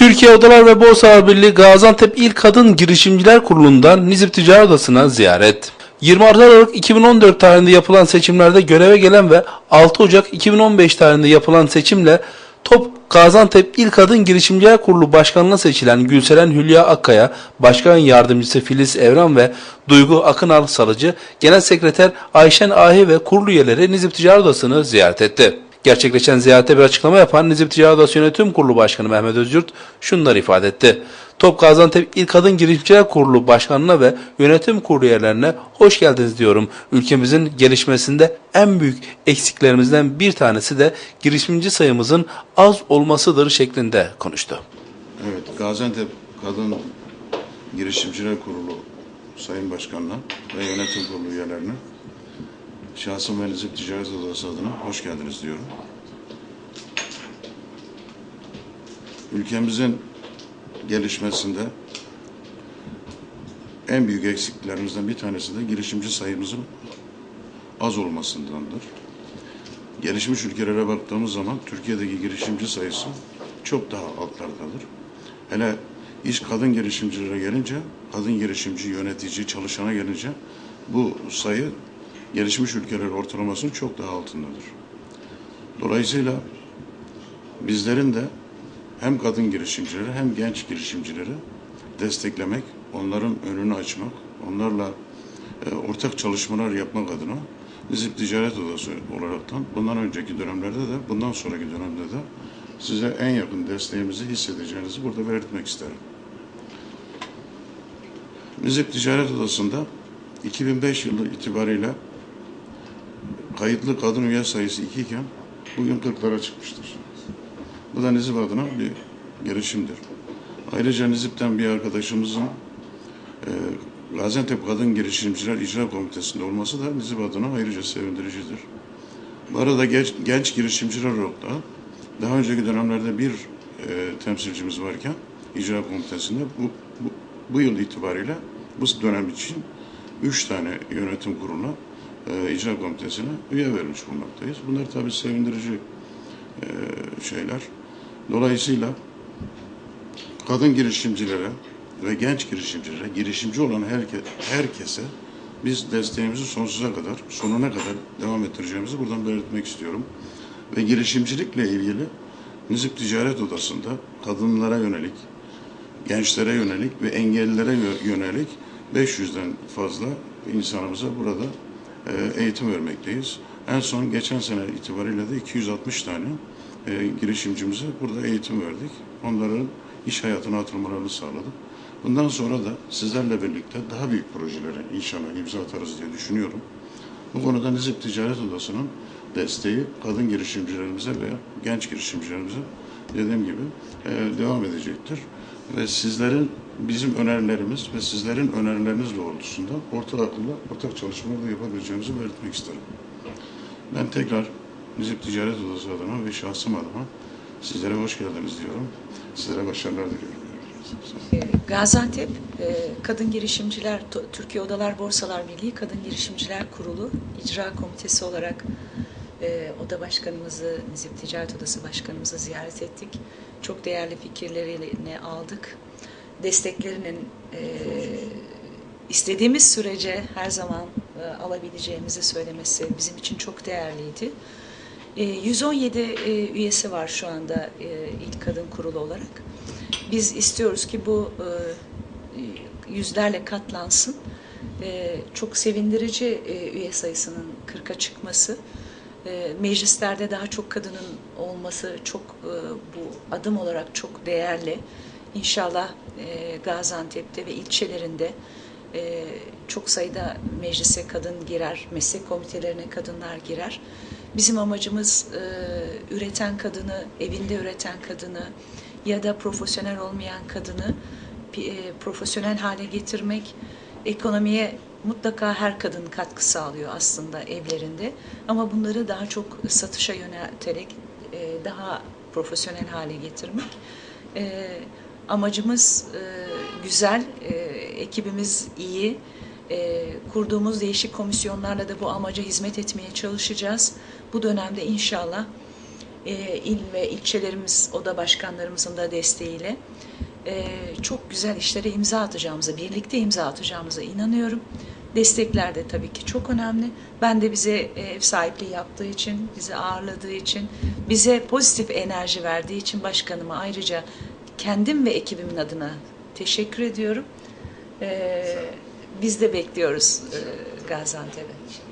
Türkiye Odalar ve Borsalar Birliği Gaziantep İl Kadın Girişimciler Kurulu'ndan Nizip Ticaret Odası'na ziyaret. 26 Aralık 2014 tarihinde yapılan seçimlerde göreve gelen ve 6 Ocak 2015 tarihinde yapılan seçimle Top Gaziantep İl Kadın Girişimciler Kurulu Başkanı'na seçilen Gülseren Hülya Akkaya, Başkan Yardımcısı Filiz Evran ve Duygu Akınal Salıcı, Genel Sekreter Ayşen Ahi ve kurulu üyeleri Nizip Ticaret Odası'nı ziyaret etti. Gerçekleşen ziyarete bir açıklama yapan Nizip Ticaret Odası Yönetim Kurulu Başkanı Mehmet Özyurt şunları ifade etti. Top Gaziantep İl Kadın Girişimciler Kurulu Başkanı'na ve yönetim kurulu üyelerine hoş geldiniz diyorum. Ülkemizin gelişmesinde en büyük eksiklerimizden bir tanesi de girişimci sayımızın az olmasıdır şeklinde konuştu. Evet, Gaziantep Kadın Girişimciler Kurulu Sayın Başkanına ve yönetim kurulu üyelerine şahsım ve Ticaret Odası adına hoş geldiniz diyorum. Ülkemizin gelişmesinde en büyük eksiklerimizden bir tanesi de girişimci sayımızın az olmasındandır. Gelişmiş ülkelere baktığımız zaman Türkiye'deki girişimci sayısı çok daha altlardadır. Hele iş kadın girişimcilere gelince, kadın girişimci, yönetici, çalışana gelince bu sayı gelişmiş ülkeler ortalamasının çok daha altındadır. Dolayısıyla bizlerin de hem kadın girişimcileri hem genç girişimcileri desteklemek, onların önünü açmak, onlarla e, ortak çalışmalar yapmak adına Nizip Ticaret Odası olaraktan bundan önceki dönemlerde de bundan sonraki dönemde de size en yakın desteğimizi hissedeceğinizi burada belirtmek isterim. Nizip Ticaret Odası'nda 2005 yılı itibariyle kayıtlı kadın üye sayısı 2 iken bugün 40'lara çıkmıştır. Bu da Nizip adına bir gelişimdir. Ayrıca Nizip'ten bir arkadaşımızın e, Gaziantep Kadın Girişimciler İcra Komitesi'nde olması da Nizip adına ayrıca sevindiricidir. Bu arada genç, genç girişimciler olarak da daha önceki dönemlerde bir e, temsilcimiz varken icra komitesinde bu, bu, bu yıl itibariyle bu dönem için üç tane yönetim kuruluna e, icra komitesine üye vermiş bulunmaktayız. Bunlar tabii sevindirici e, şeyler. Dolayısıyla kadın girişimcilere ve genç girişimcilere, girişimci olan herke, herkese biz desteğimizi sonsuza kadar, sonuna kadar devam ettireceğimizi buradan belirtmek istiyorum. Ve girişimcilikle ilgili Nizip Ticaret Odası'nda kadınlara yönelik, gençlere yönelik ve engellilere yö- yönelik 500'den fazla insanımıza burada e, eğitim vermekteyiz. En son geçen sene itibariyle de 260 tane e, girişimcimize burada eğitim verdik. Onların iş hayatına atılmalarını sağladık. Bundan sonra da sizlerle birlikte daha büyük projelere inşallah imza atarız diye düşünüyorum. Bu konuda Nizip Ticaret Odası'nın desteği kadın girişimcilerimize veya genç girişimcilerimize dediğim gibi e, devam edecektir. Ve sizlerin bizim önerilerimiz ve sizlerin önerileriniz doğrultusunda ortak akılla ortak çalışmalar da yapabileceğimizi belirtmek isterim. Ben tekrar Nizip Ticaret Odası adına ve şahsım adına sizlere hoş geldiniz diyorum. Sizlere başarılar diliyorum. Gaziantep e, Kadın Girişimciler Türkiye Odalar Borsalar Birliği Kadın Girişimciler Kurulu İcra Komitesi olarak e, Oda Başkanımızı, Nizip Ticaret Odası Başkanımızı ziyaret ettik. Çok değerli fikirlerini aldık. Desteklerinin e, istediğimiz sürece her zaman e, alabileceğimizi söylemesi bizim için çok değerliydi. E, 117 e, üyesi var şu anda e, ilk kadın kurulu olarak. Biz istiyoruz ki bu e, yüzlerle katlansın. E, çok sevindirici e, üye sayısının 40'a çıkması. E, meclislerde daha çok kadının olması çok e, bu adım olarak çok değerli. İnşallah e, Gaziantep'te ve ilçelerinde e, çok sayıda meclise kadın girer, meslek komitelerine kadınlar girer. Bizim amacımız üreten kadını, evinde üreten kadını ya da profesyonel olmayan kadını profesyonel hale getirmek. Ekonomiye mutlaka her kadın katkı sağlıyor aslında evlerinde. Ama bunları daha çok satışa yönelterek e, daha profesyonel hale getirmek. E, amacımız e, güzel, ekibimiz iyi. Kurduğumuz değişik komisyonlarla da bu amaca hizmet etmeye çalışacağız. Bu dönemde inşallah il ve ilçelerimiz, oda başkanlarımızın da desteğiyle e, çok güzel işlere imza atacağımıza, birlikte imza atacağımıza inanıyorum. Destekler de tabii ki çok önemli. Ben de bize e, ev sahipliği yaptığı için, bizi ağırladığı için, bize pozitif enerji verdiği için başkanıma ayrıca kendim ve ekibimin adına teşekkür ediyorum. E, biz de bekliyoruz e, Gaziantep'e.